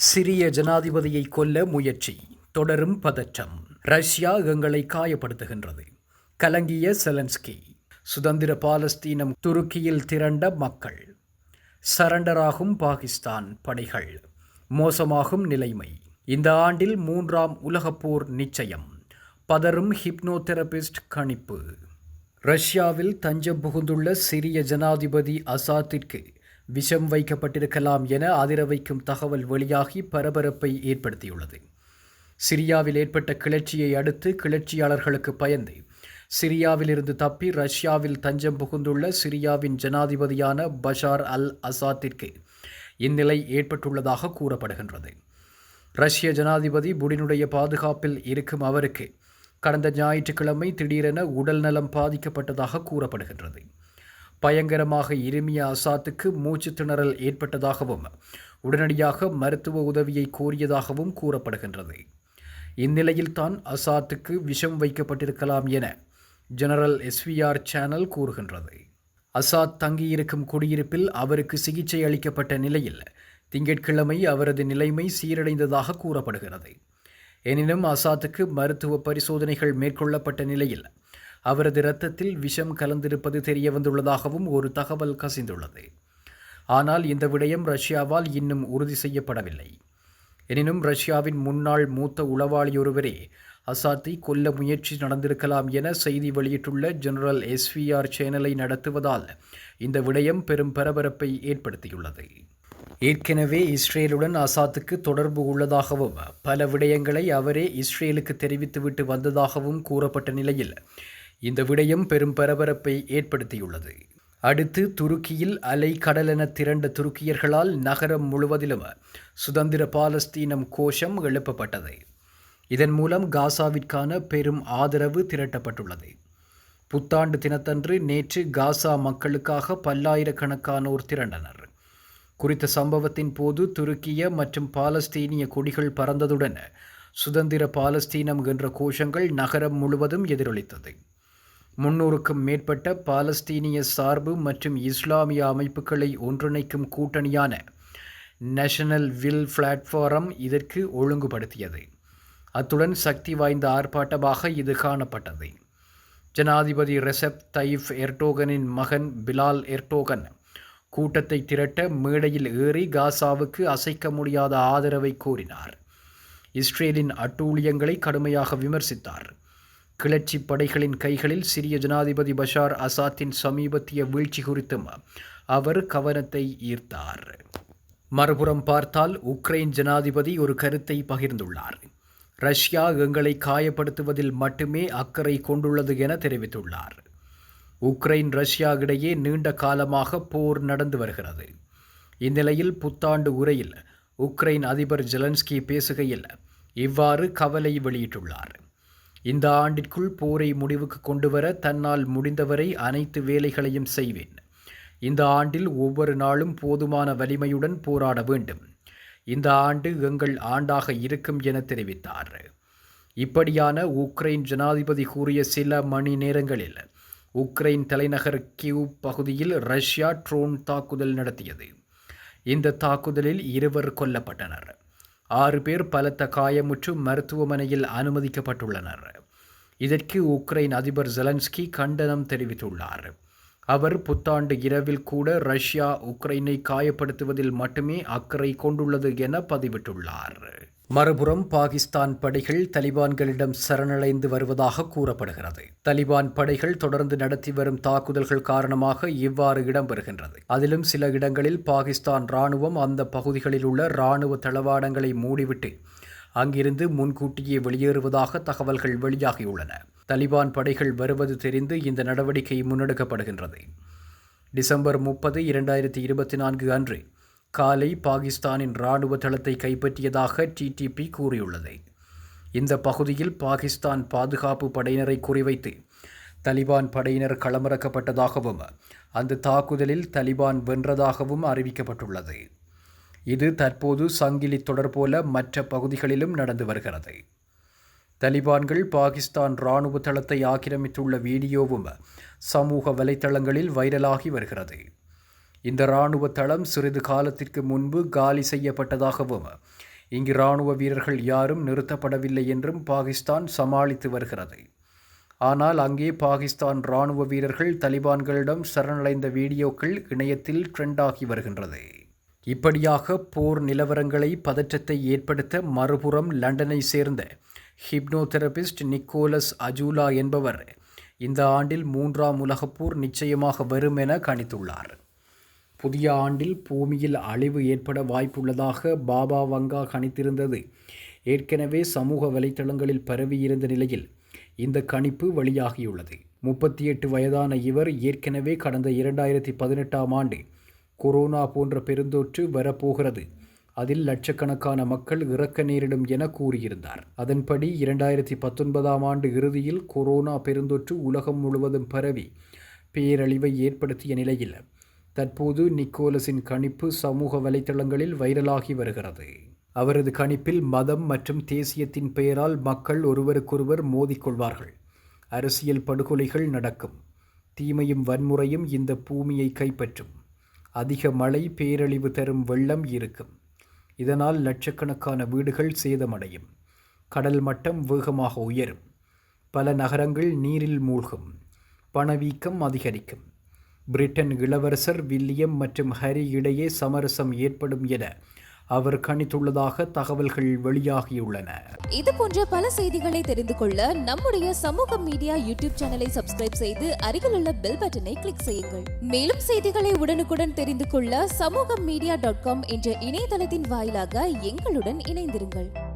சிரிய ஜனாதிபதியை கொல்ல முயற்சி. தொடரும் பதற்றம். ரஷ்யா எங்களை காயப்படுத்துகின்றது. கலங்கிய செலன்ஸ்கி. சுதந்திர பாலஸ்தீனம் துருக்கியில் திரண்ட மக்கள். சரண்டராகும் பாகிஸ்தான் படைகள். மோசமாகும் நிலைமை. இந்த ஆண்டில் மூன்றாம் உலகப்போர் நிச்சயம். பதறும் ஹிப்னோதெரபிஸ்ட் கணிப்பு. ரஷ்யாவில் தஞ்சம் புகுந்துள்ள சிரிய ஜனாதிபதி அசாத்திற்கு விஷம் வைக்கப்பட்டிருக்கலாம் என அதிர வைக்கும் தகவல் வெளியாகி பரபரப்பை ஏற்படுத்தியுள்ளது. சிரியாவில் ஏற்பட்ட கிளர்ச்சியை அடுத்து கிளர்ச்சியாளர்களுக்கு பயந்து சிரியாவிலிருந்து தப்பி ரஷ்யாவில் தஞ்சம் புகுந்துள்ள சிரியாவின் ஜனாதிபதியான பஷார் அல் அசாத்திற்கு இந்நிலை ஏற்பட்டுள்ளதாக கூறப்படுகின்றது. ரஷ்ய ஜனாதிபதி புடினுடைய பாதுகாப்பில் இருக்கும் அவருக்கு கடந்த ஞாயிற்றுக்கிழமை திடீரென உடல் நலம் பாதிக்கப்பட்டதாக கூறப்படுகின்றது. பயங்கரமாக இருமிய அசாத்துக்கு மூச்சு திணறல் ஏற்பட்டதாகவும் உடனடியாக மருத்துவ உதவியை கோரியதாகவும் கூறப்படுகின்றது. இந்நிலையில் தான் அசாத்துக்கு விஷம் வைக்கப்பட்டிருக்கலாம் என ஜெனரல் எஸ்விஆர் சேனல் கூறுகின்றது. அசாத் தங்கியிருக்கும் குடியிருப்பில் அவருக்கு சிகிச்சை அளிக்கப்பட்ட நிலையில் திங்கட்கிழமை அவரது நிலைமை சீரடைந்ததாக கூறப்படுகிறது. எனினும் அசாத்துக்கு மருத்துவ பரிசோதனைகள் மேற்கொள்ளப்பட்ட நிலையில் அவரது இரத்தத்தில் விஷம் கலந்திருப்பது தெரிய வந்துள்ளதாகவும் ஒரு தகவல் கசிந்துள்ளது. ஆனால் இந்த விடயம் ரஷ்யாவால் இன்னும் உறுதி செய்யப்படவில்லை. எனினும் ரஷ்யாவின் முன்னாள் மூத்த உளவாளியொருவரே அசாத்தை கொல்ல முயற்சி நடந்திருக்கலாம் என செய்தி வெளியிட்டுள்ள ஜெனரல் எஸ்விஆர் சேனலை நடத்துவதால் இந்த விடயம் பெரும் பரபரப்பை ஏற்படுத்தியுள்ளது. ஏற்கனவே இஸ்ரேலுடன் அசாத்துக்கு தொடர்பு உள்ளதாகவும் பல விடயங்களை அவரே இஸ்ரேலுக்கு தெரிவித்துவிட்டு வந்ததாகவும் கூறப்பட்ட நிலையில் இந்த விடயம் பெரும் பரபரப்பை ஏற்படுத்தியுள்ளது. அடுத்து துருக்கியில் அலை கடலென திரண்ட துருக்கியர்களால் நகரம் முழுவதிலும் சுதந்திர பாலஸ்தீனம் கோஷம் எழுப்பப்பட்டது. இதன் மூலம் காசாவிற்கான பெரும் ஆதரவு திரட்டப்பட்டுள்ளது. புத்தாண்டு தினத்தன்று நேற்று காசா மக்களுக்காக பல்லாயிரக்கணக்கானோர் திரண்டனர். குறித்த சம்பவத்தின் போது துருக்கிய மற்றும் பாலஸ்தீனிய கொடிகள் பறந்ததுடன் சுதந்திர பாலஸ்தீனம் என்ற கோஷங்கள் நகரம் முழுவதும் எதிரொலித்தது. முன்னூறுக்கும் மேற்பட்ட பாலஸ்தீனிய சார்பு மற்றும் இஸ்லாமிய அமைப்புகளை ஒன்றிணைக்கும் கூட்டணியான நேஷனல் வில் பிளாட்ஃபாரம் இதற்கு ஒழுங்குபடுத்தியது. அத்துடன் சக்தி வாய்ந்த ஆர்ப்பாட்டமாக இது காணப்பட்டது. ஜனாதிபதி ரெசப் தைஃப் எர்டோகனின் மகன் பிலால் எர்டோகன் கூட்டத்தை திரட்ட மேடையில் ஏறி காசாவுக்கு அசைக்க முடியாத ஆதரவை கோரினார். இஸ்ரேலின் அட்டூழியங்களை கடுமையாக விமர்சித்தார். கிளர்ச்சி படைகளின் கைகளில் சிரிய ஜனாதிபதி பஷார் அசாத்தின் சமீபத்திய வீழ்ச்சி குறித்தும் அவர் கவனத்தை ஈர்த்தார். மறுபுறம் பார்த்தால் உக்ரைன் ஜனாதிபதி ஒரு கருத்தை பகிர்ந்துள்ளார். ரஷ்யா எங்களை காயப்படுத்துவதில் மட்டுமே அக்கறை கொண்டுள்ளது என தெரிவித்துள்ளார். உக்ரைன் ரஷ்யா இடையே நீண்ட காலமாக போர் நடந்து வருகிறது. இந்நிலையில் புத்தாண்டு உரையில் உக்ரைன் அதிபர் ஜெலன்ஸ்கி பேசுகையில் இவ்வாறு கவலை வெளியிட்டுள்ளார். இந்த ஆண்டிற்குள் போரை முடிவுக்கு கொண்டுவர தன்னால் முடிந்தவரை அனைத்து வேலைகளையும் செய்வேன். இந்த ஆண்டில் ஒவ்வொரு நாளும் போதுமான வலிமையுடன் போராட வேண்டும். இந்த ஆண்டு எங்கள் ஆண்டாக இருக்கும் என தெரிவித்தார். இப்படியான உக்ரைன் ஜனாதிபதி கூறிய சில மணி நேரங்களில் உக்ரைன் தலைநகர் கியூ பகுதியில் ரஷ்யா ட்ரோன் தாக்குதல் நடத்தியது. இந்த தாக்குதலில் இருவர் கொல்லப்பட்டனர். ஆறு பேர் பலத்த காயமுற்று மருத்துவமனையில் அனுமதிக்கப்பட்டுள்ளனர். இதற்கு உக்ரைன் அதிபர் ஜெலன்ஸ்கி கண்டனம் தெரிவித்துள்ளார். அவர் புத்தாண்டு இரவில் கூட ரஷ்யா உக்ரைனை காயப்படுத்துவதில் மட்டுமே அக்கறை கொண்டுள்ளது என பதிவிட்டுள்ளார். மறுபுறம் பாகிஸ்தான் படைகள் தலிபான்களிடம் சரணடைந்து வருவதாக கூறப்படுகிறது. தலிபான் படைகள் தொடர்ந்து நடத்தி வரும் தாக்குதல்கள் காரணமாக இவ்வாறு இடம்பெறுகின்றது. அதிலும் சில இடங்களில் பாகிஸ்தான் ராணுவம் அந்த பகுதிகளில் உள்ள ராணுவ தளவாடங்களை மூடிவிட்டு அங்கிருந்து முன்கூட்டியே வெளியேறுவதாக தகவல்கள் வெளியாகியுள்ளன. தலிபான் படைகள் வருவது தெரிந்து இந்த நடவடிக்கை முன்னெடுக்கப்படுகின்றது. டிசம்பர் முப்பது இரண்டாயிரத்தி இருபத்தி நான்கு அன்று காலை பாகிஸ்தானின் இராணுவ தளத்தை கைப்பற்றியதாக டிடிபி கூறியுள்ளது. இந்த பகுதியில் பாகிஸ்தான் பாதுகாப்பு படையினரை குறிவைத்து தலிபான் படையினர் களமிறக்கப்பட்டதாகவும் அந்த தாக்குதலில் தலிபான் வென்றதாகவும் அறிவிக்கப்பட்டுள்ளது. இது தற்போது சங்கிலி தொடர் போல மற்ற பகுதிகளிலும் நடந்து வருகிறது. தலிபான்கள் பாகிஸ்தான் இராணுவ தளத்தை ஆக்கிரமித்துள்ள வீடியோவும் சமூக வலைத்தளங்களில் வைரலாகி வருகிறது. இந்த இராணுவ தளம் சிறிது காலத்திற்கு முன்பு காலி செய்யப்பட்டதாகவும் இங்கு இராணுவ வீரர்கள் யாரும் நிறுத்தப்படவில்லை என்றும் பாகிஸ்தான் சமாளித்து வருகிறது. ஆனால் அங்கே பாகிஸ்தான் இராணுவ வீரர்கள் தலிபான்களிடம் சரணடைந்த வீடியோக்கள் இணையத்தில் ட்ரெண்டாகி வருகின்றது. இப்படியாக போர் நிலவரங்களை பதற்றத்தை ஏற்படுத்த மறுபுறம் லண்டனை சேர்ந்த ஹிப்னோதெரபிஸ்ட் நிக்கோலஸ் அஜூலா என்பவர் இந்த ஆண்டில் மூன்றாம் உலகப்போர் நிச்சயமாக வரும் என கணித்துள்ளார். புதிய ஆண்டில் பூமியில் அழிவு ஏற்பட வாய்ப்புள்ளதாக பாபா வங்கா கணித்திருந்தது. ஏற்கனவே சமூக வலைத்தளங்களில் பரவியிருந்த நிலையில் இந்த கணிப்பு வெளியாகியுள்ளது. முப்பத்தி எட்டு வயதான இவர் ஏற்கனவே கடந்த இரண்டாயிரத்தி பதினெட்டாம் ஆண்டு கொரோனா போன்ற பெருந்தொற்று வரப்போகிறது. அதில் லட்சக்கணக்கான மக்கள் இறக்க நேரிடும் என கூறியிருந்தார். அதன்படி இரண்டாயிரத்தி பத்தொன்பதாம் ஆண்டு இறுதியில் கொரோனா பெருந்தொற்று உலகம் முழுவதும் பரவி பேரழிவை ஏற்படுத்திய நிலையில் தற்போது நிக்கோலஸின் கணிப்பு சமூக வலைதளங்களில் வைரலாகி வருகிறது. அவரது கணிப்பில் மதம் மற்றும் தேசியத்தின் பெயரால் மக்கள் ஒருவருக்கொருவர் மோதிக்கொள்வார்கள் அரசியல் படுகொலைகள் நடக்கும். தீமையும் வன்முறையும் இந்த பூமியை கைப்பற்றும். அதிக மழை பேரழிவு தரும் வெள்ளம் இருக்கும். இதனால் லட்சக்கணக்கான வீடுகள் சேதமடையும். கடல் மட்டம் வேகமாக உயரும். பல நகரங்கள் நீரில் மூழ்கும். பணவீக்கம் அதிகரிக்கும். பிரிட்டன் இளவரசர் வில்லியம் மற்றும் ஹரி இடையே சமரசம் ஏற்படும் என அவர் கணித்துள்ளதாக தகவல்கள் வெளியாகியுள்ளன. இது போன்ற பல செய்திகளை தெரிந்து கொள்ள நம்முடைய சமூக மீடியா யூடியூப் சேனலை சப்ஸ்கிரைப் செய்து அருகிலுள்ள பெல் பட்டனை கிளிக் செய்யுங்கள். மேலும் செய்திகளை உடனுக்குடன் தெரிந்து கொள்ள சமூக மீடியா டாட் காம் என்ற இணையதளத்தின் வாயிலாக எங்களுடன் இணைந்திருங்கள்.